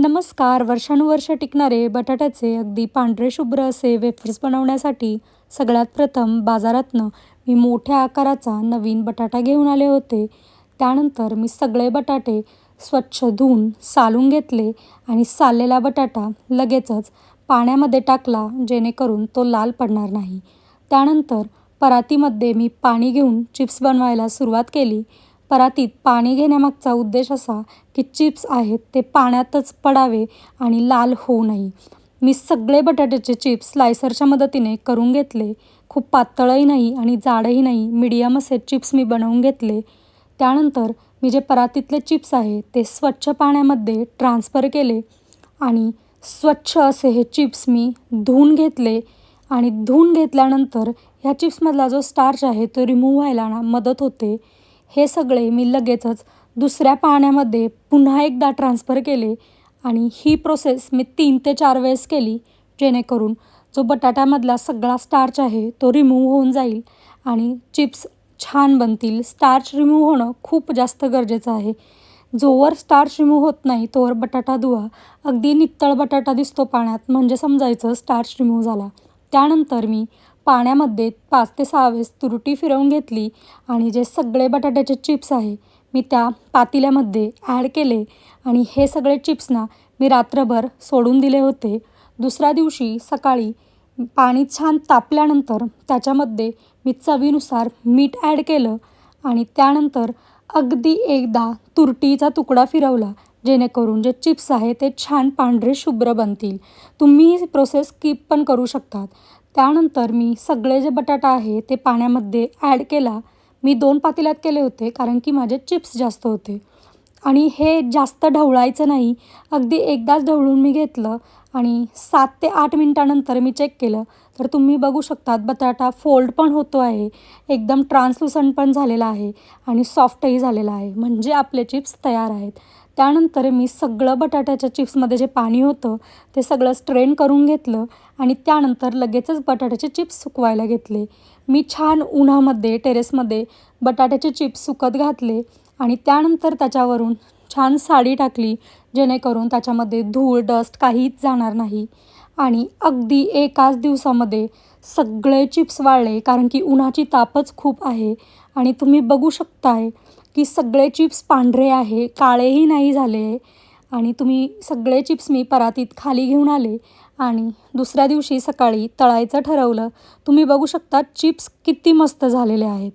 नमस्कार. वर्षानुवर्ष टिकणारे बटाट्याचे अगदी पांढरे शुभ्र असे वेफर्स बनवण्यासाठी सगळ्यात प्रथम बाजारातनं मी मोठ्या आकाराचा नवीन बटाटा घेऊन आले होते. त्यानंतर मी सगळे बटाटे स्वच्छ धुवून सालून घेतले आणि साललेला बटाटा लगेचच पाण्यामध्ये टाकला जेणेकरून तो लाल पडणार नाही. त्यानंतर परातीमध्ये मी पाणी घेऊन चिप्स बनवायला सुरुवात केली. परातीत पाणी घेण्यामागचा उद्देश असा की चिप्स आहेत ते पाण्यातच पडावे आणि लाल होऊ नये. मी सगळे बटाट्याचे चिप्स स्लायसरच्या मदतीने करून घेतले. खूप पातळही नाही आणि जाडही नाही. मीडियम असे चिप्स मी बनवून घेतले. त्यानंतर मी जे परातीतले चिप्स आहे ते स्वच्छ पाण्यामध्ये ट्रान्सफर केले आणि स्वच्छ असे हे चिप्स मी धुवून घेतले आणि धुवून घेतल्यानंतर ह्या चिप्समधला जो स्टार्च आहे तो रिमूव्ह व्हायला ना मदत होते. हे सगळे मी लगेचच दुसऱ्या पाण्यामध्ये पुन्हा एकदा ट्रान्सफर केले आणि ही प्रोसेस मी तीन ते चार वेळेस केली जेणेकरून जो बटाट्यामधला सगळा स्टार्च आहे तो रिमूव्ह होऊन जाईल आणि चिप्स छान बनतील. स्टार्च रिमूव्ह होणं खूप जास्त गरजेचं आहे. जोवर स्टार्च रिमूव्ह होत नाही तोवर बटाटा धुवा. अगदी नित्तळ बटाटा दिसतो पाण्यात म्हणजे समजायचं स्टार्च रिमूव्ह झाला. त्यानंतर मी पाण्यामध्ये पाच ते सहा वेळेस तुरटी फिरवून घेतली आणि जे सगळे बटाट्याचे चिप्स आहे मी त्या पातेल्यामध्ये ॲड केले आणि हे सगळे चिप्सना मी रात्रभर सोडून दिले होते. दुसऱ्या दिवशी सकाळी पाणी छान तापल्यानंतर त्याच्यामध्ये मी चवीनुसार मीठ ॲड केलं आणि त्यानंतर अगदी एकदा तुरटीचा तुकडा फिरवला जेणेकरून जे चिप्स आहे ते छान पांढरे शुभ्र बनतील. तुम्ही ही प्रोसेस स्किप पण करू शकतात. त्यानंतर मी सगळे जे बटाटा आहे ते पाण्यामध्ये ॲड केला. मी दोन पातेल्यात केले होते कारण की माझे चिप्स जास्त होते. आणि हे जास्त ढवळायचं नाही. अगदी एकदाच ढवळून मी घेतलं आणि सात ते आठ मिनटानंतर मी चेक केलं. तर तुम्ही बघू शकतात बटाटा फोल्ड पण होतो आहे. एकदम ट्रान्सलुसंट पण झालेला आहे आणि सॉफ्टही झालेला आहे. म्हणजे आपले चिप्स तयार आहेत. त्यानंतर मी सगळं बटाट्याच्या चिप्समध्ये जे पाणी होतं ते सगळं स्ट्रेन करून घेतलं आणि त्यानंतर लगेचच बटाट्याचे चिप्स सुकवायला घेतले. मी छान उन्हामध्ये टेरेसमध्ये बटाट्याचे चिप्स सुकत घातले. आणि त्यानंतर त्याच्यावरून छान साडी टाकली जेणेकरून त्याच्यामध्ये धूळ डस्ट काहीच जाणार नाही. आणि अगदी एकाच दिवसामध्ये सगळे चिप्स वाळले कारण की उन्हाची तापच खूप आहे. आणि तुम्ही बघू शकताय की सगळे चिप्स पांढरे आहे काळेही नाही झाले. आणि तुम्ही सगळे चिप्स मी परातीत खाली घेऊन आले. आणि दुसऱ्या दिवशी सकाळी तळायचं ठरवलं. तुम्ही बघू शकता चिप्स किती मस्त झालेले आहेत.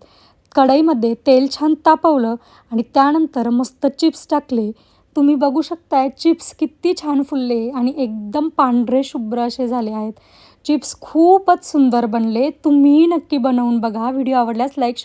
कढईमध्ये तेल छान तापवलं आणि त्यानंतर मस्त चिप्स टाकले. तुम्ही बघू शकताय चिप्स किती छान फुलले आणि एकदम पांढरे शुभ्र असे झाले आहेत. चिप्स खूपच सुंदर बनले. तुम्हीही नक्की बनवून बघा. व्हिडिओ आवडल्यास लाईक शेअर